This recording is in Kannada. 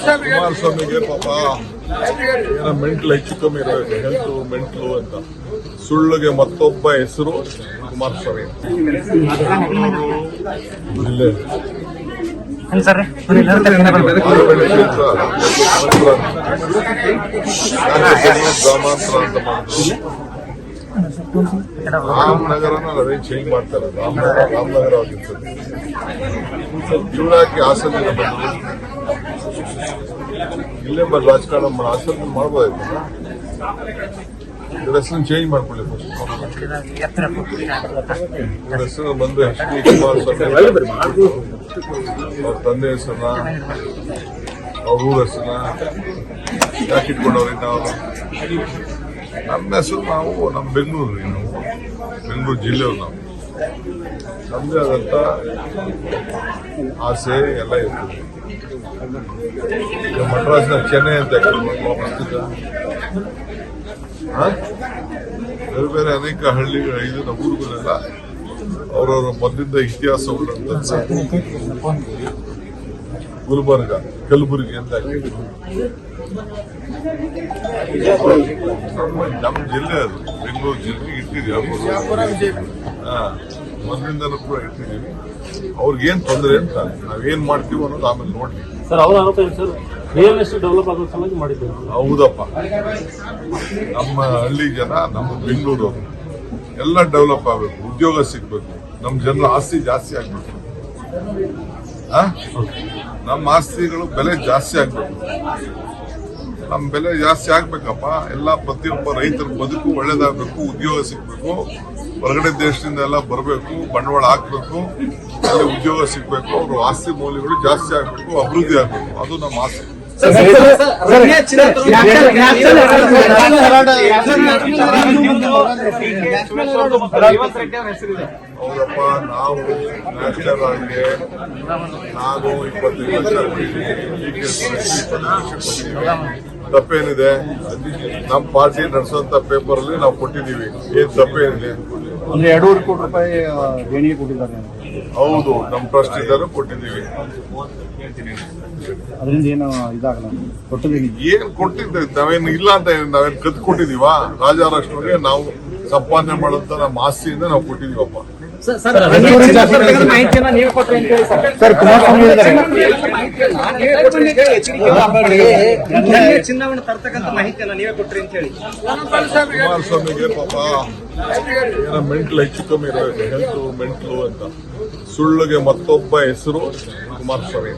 ಕುಮಾರಸ್ವಾಮಿಗೆ ಪಾಪ ಏನೋ ಮೆಂಟ್ಲು ಹೆಚ್ಚು ಕಮ್ಮಿ ಇರಬೇಕು ಹೆಲ್ತ್ ಮೆಂಟ್ಲು ಅಂತ ಸುಳ್ಳಿಗೆ ಮತ್ತೊಬ್ಬ ಹೆಸರು ಕುಮಾರಸ್ವಾಮಿ. ಜಿಲ್ಲೆ ಗ್ರಾಮಾಂತರ ಅಂತ ಮಾಡಿದ್ರು ರಾಮನಗರನ ಅದೇ ಚೇಂಜ್ ಮಾಡ್ತಾರೆ. ರಾಮನಗರ ರಾಮನಗರ ಆಗಿರ್ತದೆ. ಇವರಾಕಿ ಹಾಸನ ಬಂದರು ಇಲ್ಲೇ ಬರ್ ರಾಜಕಾರಣ ಆಚರಣೆ ಮಾಡ್ಬೋದಾಯ್ತು. ಇವ್ರ ಚೇಂಜ್ ಮಾಡ್ಕೊಳ್ಳಿ ಫಸ್ಟ್ ಹೆಸರು ಬಂದು ಎಚ್ ಡಿ ಕುಮಾರಸ್ವಾಮಿ ಅವ್ರ ತಂದೆ ಹೆಸರನ್ನ, ಅವ್ರ ಊರ ಹೆಸರನ್ನ ಯಾಕೆ ಇಟ್ಕೊಂಡವ್ರಿ ನಾವು ನಮ್ಮ ಹೆಸರು ನಾವು, ನಮ್ಮ ಬೆಂಗಳೂರು ನಾವು. ಬೆಂಗಳೂರು ಜಿಲ್ಲೆಯವ್ರು ನಾವು. ನಮ್ಮದೇ ಆದಂಥ ಆಸೆ ಎಲ್ಲ ಇರ್ತದೆ. ಮಡ್ರಾಸ್ನ ಚೆನ್ನೈ ಅಂತ? ಬೇರೆ ಬೇರೆ ಅನೇಕ ಹಳ್ಳಿಗಳ ಇದು ನಮ್ಮ ಊರುಗಳೆಲ್ಲ ಅವರವರ ಮೊದಲಿಂದ ಇತಿಹಾಸವನ್ನು ಗುಲ್ಬರ್ಗ ಕಲಬುರಗಿ ಅಂತ ನಮ್ಮ ಜಿಲ್ಲೆ ಅದು ಬೆಂಗಳೂರು ಜಿಲ್ಲೆ ಇಟ್ಟಿದ್ದೀವಿ ಹಾ ಮೊದಲಿಂದಲೂ ಕೂಡ ಅವ್ರಿಗೆ ಏನ್ ತೊಂದರೆ ಅಂತ ನಾವೇನ್ ಮಾಡ್ತೀವಿ ಅನ್ನೋದು ಆಮೇಲೆ ನೋಡ್ಲಿ ಸರ್ ಅವರ ಆರೋಪ ಏನು ಸರ್? ರಿಯಲ್ ಎಸ್ಟೇಟ್ ಡೆವಲಪ್ ಆಗೋ ಸಲುವಾಗಿ ಮಾಡಿದ್ದೀವಿ ಹೌದಪ್ಪ. ನಮ್ಮ ಹಳ್ಳಿ ಜನ ನಮ್ಮ ಬೆಂಗಳೂರು ಎಲ್ಲ ಡೆವಲಪ್ ಆಗಬೇಕು. ಉದ್ಯೋಗ ಸಿಗ್ಬೇಕು. ನಮ್ಮ ಜನರ ಆಸ್ತಿ ಜಾಸ್ತಿ ಆಗ್ಬೇಕು? ನಮ್ಮ ಆಸ್ತಿಗಳು ಬೆಲೆ ಜಾಸ್ತಿ ಆಗ್ಬೇಕು ನಮ್ಮ ಬೆಲೆ ಜಾಸ್ತಿ ಆಗ್ಬೇಕಪ್ಪ. ಎಲ್ಲ ಪ್ರತಿಯೊಬ್ಬ ರೈತರ ಬದುಕು ಒಳ್ಳೇದಾಗಬೇಕು, ಉದ್ಯೋಗ ಸಿಗಬೇಕು. ಹೊರಗಡೆ ದೇಶದಿಂದ ಎಲ್ಲ ಬರಬೇಕು, ಬಂಡವಾಳ ಹಾಕ್ಬೇಕು, ಅಲ್ಲಿ ಉದ್ಯೋಗ ಸಿಗಬೇಕು, ಅವ್ರ ಆಸ್ತಿ ಮೌಲ್ಯಗಳು ಜಾಸ್ತಿ ಆಗಬೇಕು, ಅಭಿವೃದ್ಧಿ ಆಗಬೇಕು. ಅದು ನಮ್ಮ ಆಸೆ. ಹೌದಪ್ಪ ನಾವು ನ್ಯಾಷನಲ್ ಆಗಿ ನಾವು ಇಪ್ಪತ್ತೈದು ಇಪ್ಪತ್ತು ಕೊಟ್ಟಿದ್ದೀವಿ ತಪ್ಪೇನಿದೆ ನಮ್ಮ ಪಾರ್ಟಿ ನಡೆಸುವಂತ ಪೇಪರ್ ಅಲ್ಲಿ ನಾವು ಕೊಟ್ಟಿದ್ದೀವಿ ಏನ್ ತಪ್ಪೇನಿದೆ ಅಂದ್ರೆ ಎರಡೂವರೆ ಕೋಟಿ ರೂಪಾಯಿ ದೇಣಿಗೆ ಕೊಟ್ಟಿದ್ದಾರೆ ಹೌದು ನಮ್ಮ ಟ್ರಸ್ಟ್ ಇದ್ದಾರೆ ಕೊಟ್ಟಿದ್ದೀವಿ. ಅದರಿಂದ ಏನು ಇದಾಗಲ್ಲ? ಕೊಟ್ಟದೇನು ಏನ್ ಕೊಟ್ಟಿದ್ದೆ? ನಾವೇನು ಇಲ್ಲ ಅಂತ ನಾವೇನು ನಾವೇನ್ ಕತ್ ಕೊಟ್ಟಿದೀವಾ ರಾಜಾರಾಷ್ಟ್ರಗೆ ನಾವು ಸಂಪಾದನೆ ಮಾಡಂತ ನಮ್ಮ ಆಸ್ತಿಯಿಂದ ನಾವು ಕೊಟ್ಟಿದೀವಪ್ಪ. ಸರ್? ಕುಮಾರಸ್ವಾಮಿ ಹೇಳಿದ್ದಾರೆ ಚಿನ್ನವನ್ನು ತರ್ತಕ್ಕಂಥ ಮಾಹಿತಿಯನ್ನ ನೀವೇ ಕೊಟ್ರಿ ಅಂತ ಹೇಳಿ. ಕುಮಾರಸ್ವಾಮಿಗೆ ಪಾಪ ಏನೋ ಮೆಂಟ್ಲು ಹೆಚ್ಚು ಕಮ್ಮಿ ಇರಬೇಕು ಹೆಲ್ತ್ ಮೆಂಟ್ಲು ಅಂತ. ಸುಳ್ಳಿಗೆ ಮತ್ತೊಬ್ಬ ಹೆಸರು ಕುಮಾರಸ್ವಾಮಿ.